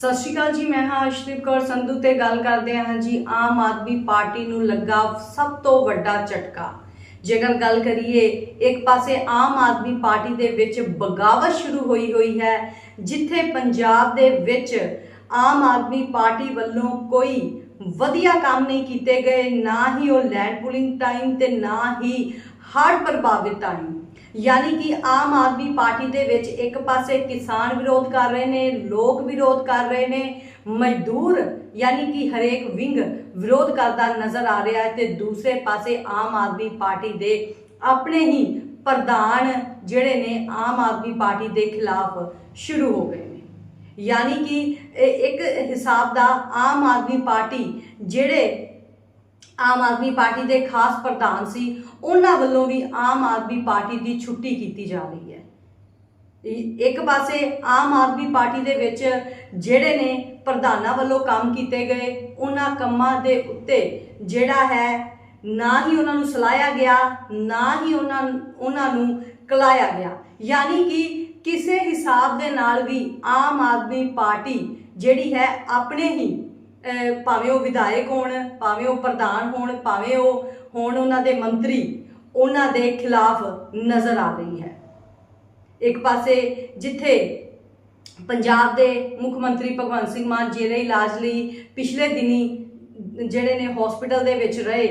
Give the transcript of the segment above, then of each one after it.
ਸਤਿ ਸ਼੍ਰੀ ਅਕਾਲ ਜੀ, ਮੈਂ ਹਾਂ ਅਸ਼ਦੀਪ ਕੌਰ ਸੰਧੂ ਤੇ ਗੱਲ ਕਰਦੇ ਹਾਂ ਜੀ, ਆਮ ਆਦਮੀ ਪਾਰਟੀ ਨੂੰ ਲੱਗਾ ਸਭ ਤੋਂ ਵੱਡਾ ਝਟਕਾ। ਜੇਕਰ ਗੱਲ ਕਰੀਏ, ਇੱਕ ਪਾਸੇ ਆਮ ਆਦਮੀ ਪਾਰਟੀ ਦੇ ਵਿੱਚ ਬਗਾਵਤ ਸ਼ੁਰੂ ਹੋਈ ਹੋਈ ਹੈ, ਜਿੱਥੇ ਪੰਜਾਬ ਦੇ ਵਿੱਚ ਆਮ ਆਦਮੀ ਪਾਰਟੀ ਵੱਲੋਂ ਕੋਈ ਵਧੀਆ ਕੰਮ ਨਹੀਂ ਕੀਤੇ ਗਏ, ਨਾ ਹੀ ਉਹ ਲੈਂਡ ਪੁਲਿੰਗ ਟਾਈਮ ਤੇ ਨਾ ਹੀ ਹੜ੍ਹ ਪ੍ਰਭਾਵਿਤ ਟਾਈਮ ਯਾਨੀ ਕਿ ਆਮ ਆਦਮੀ ਪਾਰਟੀ ਦੇ ਵਿੱਚ ਇੱਕ ਪਾਸੇ ਕਿਸਾਨ ਵਿਰੋਧ ਕਰ ਰਹੇ ਨੇ, ਲੋਕ ਵਿਰੋਧ ਕਰ ਰਹੇ ਨੇ, ਮਜ਼ਦੂਰ ਯਾਨੀ ਕਿ ਹਰੇਕ ਵਿੰਗ ਵਿਰੋਧ ਕਰਦਾ ਨਜ਼ਰ ਆ ਰਿਹਾ ਹੈ ਤੇ ਦੂਸਰੇ ਪਾਸੇ ਆਮ ਆਦਮੀ ਪਾਰਟੀ ਦੇ ਆਪਣੇ ਹੀ ਪ੍ਰਧਾਨ ਜਿਹੜੇ ਨੇ ਆਮ ਆਦਮੀ ਪਾਰਟੀ ਦੇ ਖਿਲਾਫ ਸ਼ੁਰੂ ਹੋ ਗਏ ਨੇ। ਯਾਨੀ ਕਿ ਇੱਕ ਹਿਸਾਬ ਦਾ ਆਮ ਆਦਮੀ ਪਾਰਟੀ ਜਿਹੜੇ ਆਮ ਆਦਮੀ ਪਾਰਟੀ ਦੇ ਖਾਸ ਪ੍ਰਧਾਨ ਸੀ, ਉਹਨਾਂ ਵੱਲੋਂ ਵੀ ਆਮ ਆਦਮੀ ਪਾਰਟੀ ਦੀ ਛੁੱਟੀ ਕੀਤੀ ਜਾ ਰਹੀ ਹੈ। ਇੱਕ ਪਾਸੇ ਆਮ ਆਦਮੀ ਪਾਰਟੀ ਦੇ ਵਿੱਚ ਜਿਹੜੇ ਨੇ ਪ੍ਰਧਾਨਾਂ ਵੱਲੋਂ ਕੰਮ ਕੀਤੇ ਗਏ, ਉਹਨਾਂ ਕੰਮਾਂ ਦੇ ਉੱਤੇ ਜਿਹੜਾ ਹੈ, ਨਾ ਹੀ ਉਹਨਾਂ ਨੂੰ ਸਲਾਹਿਆ ਗਿਆ, ਨਾ ਹੀ ਉਹਨਾਂ ਉਹਨਾਂ ਨੂੰ ਕਲਾਇਆ ਗਿਆ। ਯਾਨੀ ਕਿ ਕਿਸੇ ਹਿਸਾਬ ਦੇ ਨਾਲ ਵੀ ਆਮ ਆਦਮੀ ਪਾਰਟੀ ਜਿਹੜੀ ਹੈ, ਆਪਣੇ ਹੀ ਭਾਵੇਂ ਉਹ ਵਿਧਾਇਕ ਹੋਣ, ਭਾਵੇਂ ਉਹ ਪ੍ਰਧਾਨ ਹੋਣ, ਭਾਵੇਂ ਉਹ ਹੋਣ ਉਹਨਾਂ ਦੇ ਮੰਤਰੀ, ਉਹਨਾਂ ਦੇ ਖਿਲਾਫ ਨਜ਼ਰ ਆ ਰਹੀ ਹੈ। ਇੱਕ ਪਾਸੇ ਜਿੱਥੇ ਪੰਜਾਬ ਦੇ ਮੁੱਖ ਮੰਤਰੀ ਭਗਵੰਤ ਸਿੰਘ ਮਾਨ ਜੇਰੇ ਇਲਾਜ ਲਈ ਪਿਛਲੇ ਦਿਨੀ ਜਿਹੜੇ ਨੇ ਹਸਪੀਟਲ ਦੇ ਵਿੱਚ ਰਹੇ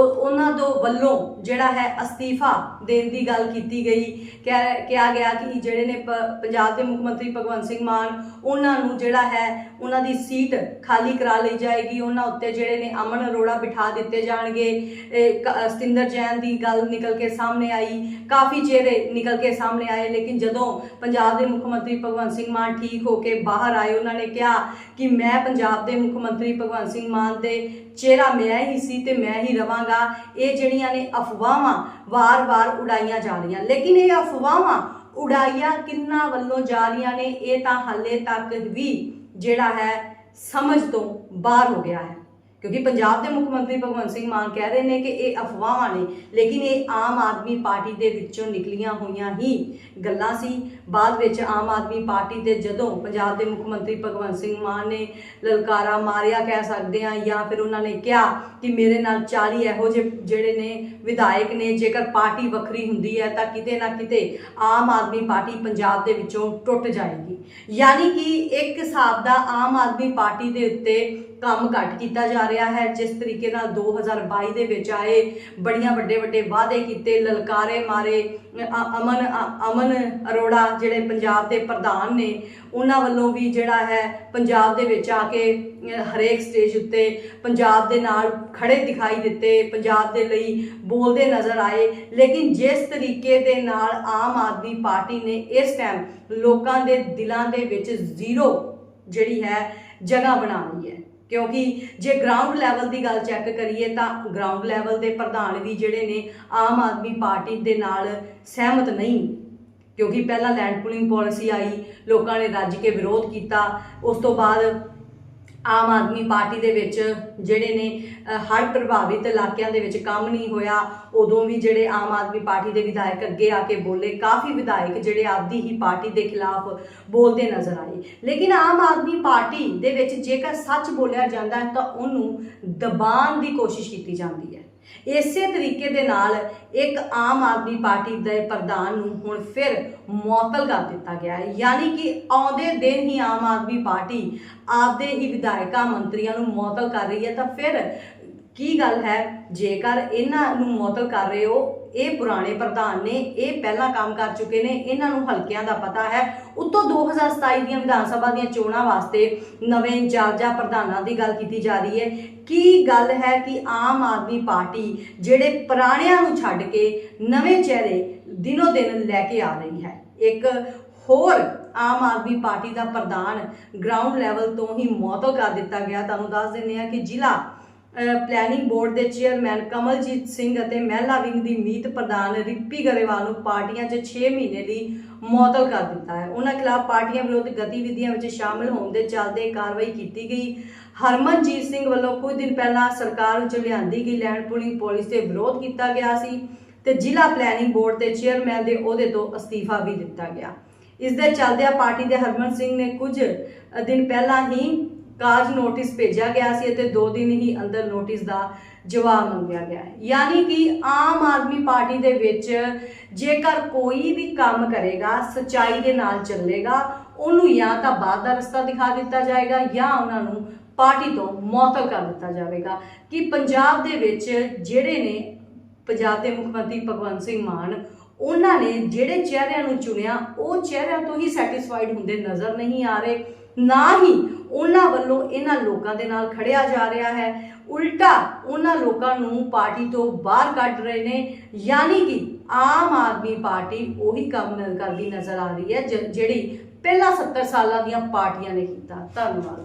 ਉਹਨਾਂ ਤੋਂ ਵੱਲੋਂ ਜਿਹੜਾ ਹੈ ਅਸਤੀਫਾ ਦੇਣ ਦੀ ਗੱਲ ਕੀਤੀ ਗਈ। ਕਿਹਾ ਕਿਹਾ ਗਿਆ ਕਿ ਜਿਹੜੇ ਨੇ ਪ- ਪੰਜਾਬ ਦੇ ਮੁੱਖ ਮੰਤਰੀ ਭਗਵੰਤ ਸਿੰਘ ਮਾਨ, ਉਹਨਾਂ ਨੂੰ ਜਿਹੜਾ ਹੈ ਉਹਨਾਂ ਦੀ ਸੀਟ ਖਾਲੀ ਕਰਾ ਲਈ ਜਾਏਗੀ। ਉਹਨਾਂ ਉੱਤੇ ਜਿਹੜੇ ਨੇ ਅਮਨ ਅਰੋੜਾ ਬਿਠਾ ਦਿੱਤੇ ਜਾਣਗੇ। ਇਹ ਕ- ਸਤਿੰਦਰ ਜੈਨ ਦੀ ਗੱਲ ਨਿਕਲ ਕੇ ਸਾਹਮਣੇ ਆਈ। ਕਾਫੀ ਚਿਹਰੇ ਨਿਕਲ ਕੇ ਸਾਹਮਣੇ ਆਏ, ਲੇਕਿਨ ਜਦੋਂ ਪੰਜਾਬ ਦੇ ਮੁੱਖ ਮੰਤਰੀ ਭਗਵੰਤ ਸਿੰਘ ਮਾਨ ਠੀਕ ਹੋ ਕੇ ਬਾਹਰ ਆਏ, ਉਹਨਾਂ ਨੇ ਕਿਹਾ ਕਿ ਮੈਂ ਪੰਜਾਬ ਦੇ ਮੁੱਖ ਮੰਤਰੀ ਭਗਵੰਤ ਸਿੰਘ ਮਾਨ ਦੇ ਚਿਹਰਾ ਮੈਂ ਹੀ ਸੀ ਤੇ ਮੈਂ ਹੀ ਰਵਾਂ ਰਵਾਂਗਾ ਇਹ ਜਿਹੜੀਆਂ ਨੇ ਅਫਵਾਹਾਂ ਵਾਰ-ਵਾਰ ਉਡਾਈਆਂ ਜਾ ਰਹੀਆਂ। ਲੇਕਿਨ ਇਹ ਅਫਵਾਹਾਂ ਉਡਾਈਆਂ ਕਿੰਨਾ ਵੱਲੋਂ ਜਾ ਰਹੀਆਂ ਨੇ, ਇਹ ਤਾਂ ਹਾਲੇ ਤੱਕ ਵੀ ਜਿਹੜਾ ਹੈ ਸਮਝ ਤੋਂ ਬਾਹਰ ਹੋ ਗਿਆ ਹੈ। ਕਿਉਂਕਿ ਪੰਜਾਬ ਦੇ ਮੁੱਖ ਮੰਤਰੀ ਭਗਵੰਤ ਸਿੰਘ ਮਾਨ ਕਹਿ ਰਹੇ ਨੇ ਕਿ ਇਹ ਅਫਵਾਹਾਂ ਨੇ, ਲੇਕਿਨ ਇਹ ਆਮ ਆਦਮੀ ਪਾਰਟੀ ਦੇ ਵਿੱਚੋਂ ਨਿਕਲੀਆਂ ਹੋਈਆਂ ਹੀ ਗੱਲਾਂ ਸੀ। ਬਾਅਦ ਵਿੱਚ ਆਮ ਆਦਮੀ ਪਾਰਟੀ ਦੇ ਜਦੋਂ ਪੰਜਾਬ ਦੇ ਮੁੱਖ ਮੰਤਰੀ ਭਗਵੰਤ ਸਿੰਘ ਮਾਨ ਨੇ ਲਲਕਾਰਾ ਮਾਰਿਆ ਕਹਿ ਸਕਦੇ ਆ ਜਾਂ ਫਿਰ ਉਹਨਾਂ ਨੇ ਕਿਹਾ ਕਿ ਮੇਰੇ ਨਾਲ 40 ਇਹੋ ਜਿਹੇ ਜਿਹੜੇ ਨੇ ਵਿਧਾਇਕ ਨੇ, ਜੇਕਰ ਪਾਰਟੀ ਵੱਖਰੀ ਹੁੰਦੀ ਹੈ ਤਾਂ ਕਿਤੇ ਨਾ ਕਿਤੇ ਆਮ ਆਦਮੀ ਪਾਰਟੀ ਪੰਜਾਬ ਦੇ ਵਿੱਚੋਂ ਟੁੱਟ ਜਾਏਗੀ। ਯਾਨੀ ਕਿ ਇੱਕ ਹਿਸਾਬ ਦਾ ਆਮ ਆਦਮੀ ਪਾਰਟੀ ਦੇ ਉੱਤੇ ਕੰਮ ਘੱਟ ਕੀਤਾ ਜਾ ਰਿਹਾ ਹੈ, ਜਿਸ ਤਰੀਕੇ ਨਾਲ 2022 ਦੇ ਵਿੱਚ ਆਏ, ਬੜੀਆਂ ਵੱਡੇ ਵੱਡੇ ਵਾਅਦੇ ਕੀਤੇ, ਲਲਕਾਰੇ ਮਾਰੇ ਅਮਨ ਅਮਨ ਅਰੋੜਾ ਜਿਹੜੇ ਪੰਜਾਬ ਦੇ ਪ੍ਰਧਾਨ ਨੇ, ਉਹਨਾਂ ਵੱਲੋਂ ਵੀ ਜਿਹੜਾ ਹੈ ਪੰਜਾਬ ਦੇ ਵਿੱਚ ਆ ਕੇ ਹਰੇਕ ਸਟੇਜ ਉੱਤੇ ਪੰਜਾਬ ਦੇ ਨਾਲ ਖੜੇ ਦਿਖਾਈ ਦਿੱਤੇ, ਪੰਜਾਬ ਦੇ ਲਈ ਬੋਲਦੇ ਨਜ਼ਰ ਆਏ। ਲੇਕਿਨ ਜਿਸ ਤਰੀਕੇ ਦੇ ਨਾਲ ਆਮ ਆਦਮੀ ਪਾਰਟੀ ਨੇ ਇਸ ਟਾਈਮ ਲੋਕਾਂ ਦੇ ਦਿਲਾਂ ਦੇ ਵਿੱਚ ਜ਼ੀਰੋ ਜਿਹੜੀ ਹੈ ਜਗ੍ਹਾ ਬਣਾ ਲਈ ਹੈ। ਕਿਉਂਕਿ ਜੇ ਗਰਾਊਂਡ ਲੈਵਲ ਦੀ ਗੱਲ ਚੈੱਕ ਕਰੀਏ ਤਾਂ ਗਰਾਊਂਡ ਲੈਵਲ ਦੇ ਪ੍ਰਧਾਨ ਵੀ ਜਿਹੜੇ ਨੇ ਆਮ ਆਦਮੀ ਪਾਰਟੀ ਦੇ ਨਾਲ ਸਹਿਮਤ ਨਹੀਂ। ਕਿਉਂਕਿ ਪਹਿਲਾਂ ਲੈਂਡ ਪੁਲਿੰਗ ਪਾਲਿਸੀ ਆਈ, ਲੋਕਾਂ ਨੇ ਰੱਜ ਕੇ ਵਿਰੋਧ ਕੀਤਾ, ਉਸ ਤੋਂ ਬਾਅਦ ਆਮ ਆਦਮੀ ਪਾਰਟੀ ਦੇ ਵਿੱਚ ਜਿਹੜੇ ਨੇ ਅ, ਹੜ੍ਹ ਪ੍ਰਭਾਵਿਤ ਇਲਾਕਿਆਂ ਦੇ ਵਿੱਚ ਕੰਮ ਨਹੀਂ ਹੋਇਆ ਉਦੋਂ ਵੀ ਜਿਹੜੇ ਆਮ ਆਦਮੀ ਪਾਰਟੀ ਦੇ ਵਿਧਾਇਕ ਅੱਗੇ ਆ ਕੇ ਬੋਲੇ ਕਾਫੀ ਵਿਧਾਇਕ ਜਿਹੜੇ ਆਪਦੀ ਹੀ ਪਾਰਟੀ ਦੇ ਖਿਲਾਫ ਬੋਲਦੇ ਨਜ਼ਰ ਆਏ। ਲੇਕਿਨ ਆਮ ਆਦਮੀ ਪਾਰਟੀ ਦੇ ਵਿੱਚ ਜੇਕਰ ਸੱਚ ਬੋਲਿਆ ਜਾਂਦਾ ਤਾਂ ਉਹਨੂੰ ਦਬਾਉਣ ਦੀ ਕੋਸ਼ਿਸ਼ ਕੀਤੀ ਜਾਂਦੀ ਹੈ। ਇਸੇ ਤਰੀਕੇ ਦੇ ਨਾਲ ਇੱਕ ਆਮ ਆਦਮੀ ਪਾਰਟੀ ਦੇ ਪ੍ਰਧਾਨ ਨੂੰ ਹੁਣ ਫਿਰ ਮੁਅੱਤਲ ਕਰ ਦਿੱਤਾ ਗਿਆ ਹੈ। ਯਾਨੀ ਕਿ ਆਉਂਦੇ ਦਿਨ ਹੀ ਆਮ ਆਦਮੀ ਪਾਰਟੀ ਆਪਦੇ ਹੀ ਵਿਧਾਇਕਾਂ, ਮੰਤਰੀਆਂ ਨੂੰ ਮੁਅੱਤਲ ਕਰ ਰਹੀ ਹੈ। ਤਾਂ ਫਿਰ ਕੀ ਗੱਲ ਹੈ? ਜੇਕਰ ਇਹਨਾਂ ਨੂੰ ਮੁਅੱਤਲ ਕਰ ਰਹੇ ਹੋ ਇਹ ਪੁਰਾਣੇ ਪ੍ਰਧਾਨ ਨੇ, ਇਹ ਪਹਿਲਾਂ ਕੰਮ ਕਰ ਚੁੱਕੇ ਨੇ, ਇਹਨਾਂ ਨੂੰ ਹਲਕਿਆਂ ਦਾ ਪਤਾ ਹੈ। ਉੱਤੋਂ 2027 ਦੀਆਂ ਵਿਧਾਨ ਸਭਾ ਦੀਆਂ ਚੋਣਾਂ ਵਾਸਤੇ ਨਵੇਂ ਇੰਚਾਰਜਾਂ ਪ੍ਰਧਾਨਾਂ ਦੀ ਗੱਲ ਕੀਤੀ ਜਾ ਰਹੀ ਹੈ। ਕੀ ਗੱਲ ਹੈ ਕਿ ਆਮ ਆਦਮੀ ਪਾਰਟੀ ਜਿਹੜੇ ਪੁਰਾਣਿਆਂ ਨੂੰ ਛੱਡ ਕੇ ਨਵੇਂ ਚਿਹਰੇ ਦਿਨੋ ਦਿਨ ਲੈ ਕੇ ਆ ਰਹੀ ਹੈ। ਇੱਕ ਹੋਰ ਆਮ ਆਦਮੀ ਪਾਰਟੀ ਦਾ ਪ੍ਰਧਾਨ ਗਰਾਊਂਡ ਲੈਵਲ ਤੋਂ ਹੀ ਮੁਅੱਤਲ ਕਰ ਦਿੱਤਾ ਗਿਆ। ਤੁਹਾਨੂੰ ਦੱਸ ਦਿੰਦੇ ਆ ਕਿ ਜ਼ਿਲ੍ਹਾ ਪਲੈਨਿੰਗ ਬੋਰਡ ਦੇ ਚੇਅਰਮੈਨ ਕਮਲਜੀਤ ਸਿੰਘ ਅਤੇ ਮਹਿਲਾ ਵਿੰਗ ਦੀ ਮੀਤ ਪ੍ਰਧਾਨ ਰਿੱਪੀ ਗਰੇਵਾਲ ਨੂੰ ਪਾਰਟੀਆਂ 'ਚ 6 ਮਹੀਨੇ ਲਈ ਮੁਅੱਤਲ ਕਰ ਦਿੱਤਾ ਹੈ। ਉਹਨਾਂ ਖਿਲਾਫ ਪਾਰਟੀਆਂ ਵਿਰੁੱਧ ਗਤੀਵਿਧੀਆਂ ਵਿੱਚ ਸ਼ਾਮਲ ਹੋਣ ਦੇ ਚੱਲਦੇ ਕਾਰਵਾਈ ਕੀਤੀ ਗਈ। ਹਰਮਨਜੀਤ ਸਿੰਘ ਵੱਲੋਂ ਕੁਝ ਦਿਨ ਪਹਿਲਾਂ ਸਰਕਾਰ ਵਿੱਚ ਲਿਆਂਦੀ ਗਈ ਲੈਂਡ ਪੁਲਿੰਗ ਪਾਲਿਸੀ ਤੇ ਵਿਰੋਧ ਕੀਤਾ ਗਿਆ ਸੀ ਤੇ ਜ਼ਿਲ੍ਹਾ ਪਲੈਨਿੰਗ ਬੋਰਡ ਦੇ ਚੇਅਰਮੈਨ ਦੇ ਅਹੁਦੇ ਤੋਂ ਅਸਤੀਫਾ ਵੀ ਦਿੱਤਾ ਗਿਆ। ਇਸ ਦੇ ਚੱਲਦਿਆਂ ਪਾਰਟੀ ਦੇ ਹਰਮਨ ਸਿੰਘ ਨੇ ਕੁਝ ਦਿਨ ਪਹਿਲਾਂ ਹੀ ਕਾਜ ਨੋਟਿਸ ਭੇਜਿਆ ਗਿਆ ਸੀ ਅਤੇ 2 ਦਿਨ ਹੀ ਅੰਦਰ ਨੋਟਿਸ ਦਾ ਜਵਾਬ ਮੰਗਿਆ ਗਿਆ ਹੈ। ਯਾਨੀ ਕਿ ਆਮ ਆਦਮੀ ਪਾਰਟੀ ਦੇ ਵਿੱਚ ਜੇਕਰ ਕੋਈ ਵੀ ਕੰਮ ਕਰੇਗਾ, ਸਚਾਈ ਦੇ ਨਾਲ ਚੱਲੇਗਾ, ਉਹਨੂੰ ਜਾਂ ਤਾਂ ਬਾਅਦ ਦਾ ਰਸਤਾ ਦਿਖਾ ਦਿੱਤਾ ਜਾਏਗਾ ਜਾਂ ਉਹਨਾਂ ਨੂੰ ਪਾਰਟੀ ਤੋਂ ਮੁਅੱਤਲ ਕਰ ਦਿੱਤਾ ਜਾਵੇਗਾ। ਕਿ ਪੰਜਾਬ ਦੇ ਵਿੱਚ ਜਿਹੜੇ ਨੇ, ਪੰਜਾਬ ਦੇ ਮੁੱਖ ਮੰਤਰੀ ਭਗਵੰਤ ਸਿੰਘ ਮਾਨ, ਉਹਨਾਂ ਨੇ ਜਿਹੜੇ ਚਿਹਰਿਆਂ ਨੂੰ ਚੁਣਿਆ, ਉਹ ਚਿਹਰਿਆਂ ਤੋਂ ਹੀ ਸੈਟੀਸਫਾਈਡ ਹੁੰਦੇ ਨਜ਼ਰ ਨਹੀਂ ਆ ਰਹੇ। ਨਾ ਹੀ ਉਹਨਾਂ ਵੱਲੋਂ ਇਹਨਾਂ ਲੋਕਾਂ ਦੇ ਨਾਲ ਖੜਿਆ ਜਾ ਰਿਹਾ ਹੈ। ਉਲਟਾ ਉਹਨਾਂ ਲੋਕਾਂ ਨੂੰ ਪਾਰਟੀ ਤੋਂ ਬਾਹਰ ਕੱਢ ਰਹੇ ਨੇ। ਯਾਨੀ ਕਿ ਆਮ ਆਦਮੀ ਪਾਰਟੀ ਉਹੀ ਕੰਮ ਕਰਦੀ ਨਜ਼ਰ ਆ ਰਹੀ ਹੈ, ਜ- ਜਿਹੜੀ ਪਹਿਲਾਂ 70 ਸਾਲਾਂ ਦੀਆਂ ਪਾਰਟੀਆਂ ਨੇ ਕੀਤਾ। ਧੰਨਵਾਦ।